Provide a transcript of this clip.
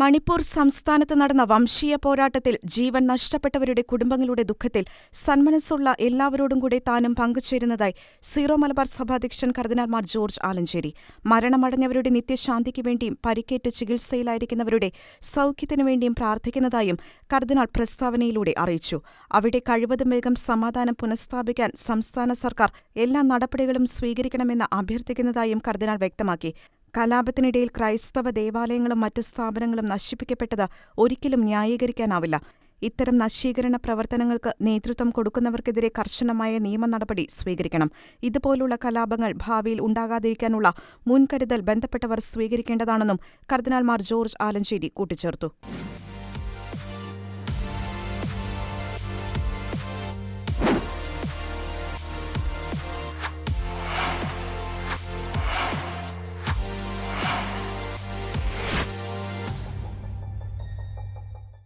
മണിപ്പൂർ സംസ്ഥാനത്ത് നടന്ന വംശീയ പോരാട്ടത്തിൽ ജീവൻ നഷ്ടപ്പെട്ടവരുടെ കുടുംബങ്ങളുടെ ദുഃഖത്തിൽ സന്മനസ്സുള്ള എല്ലാവരോടും കൂടെ താനും പങ്കുചേരുന്നതായി സീറോ മലബാർ സഭാധ്യക്ഷൻ കർദിനാൾ മാർ ജോർജ് ആലഞ്ചേരി. മരണമടഞ്ഞവരുടെ നിത്യശാന്തിക്ക് വേണ്ടിയും പരിക്കേറ്റ് ചികിത്സയിലായിരിക്കുന്നവരുടെ സൗഖ്യത്തിനു വേണ്ടിയും പ്രാർത്ഥിക്കുന്നതായും കർദിനാൾ പ്രസ്താവനയിലൂടെ അറിയിച്ചു. അവിടെ കഴിവതും വേഗം സമാധാനം പുനഃസ്ഥാപിക്കാൻ സംസ്ഥാന സർക്കാർ എല്ലാ നടപടികളും സ്വീകരിക്കണമെന്ന് അഭ്യർത്ഥിക്കുന്നതായും കർദിനാൾ വ്യക്തമാക്കി. കലാപത്തിനിടയിൽ ക്രൈസ്തവ ദേവാലയങ്ങളും മറ്റ് സ്ഥാപനങ്ങളും നശിപ്പിക്കപ്പെട്ടത് ഒരിക്കലും ന്യായീകരിക്കാനാവില്ല. ഇത്തരം നശീകരണ പ്രവർത്തനങ്ങൾക്ക് നേതൃത്വം കൊടുക്കുന്നവർക്കെതിരെ കർശനമായ നിയമ നടപടി സ്വീകരിക്കണം. ഇതുപോലുള്ള കലാപങ്ങൾ ഭാവിയിൽ ഉണ്ടാകാതിരിക്കാനുള്ള മുൻകരുതൽ ബന്ധപ്പെട്ടവർ സ്വീകരിക്കേണ്ടതാണെന്നും കർദിനാൾമാർ ജോർജ് ആലഞ്ചേരി കൂട്ടിച്ചേർത്തു.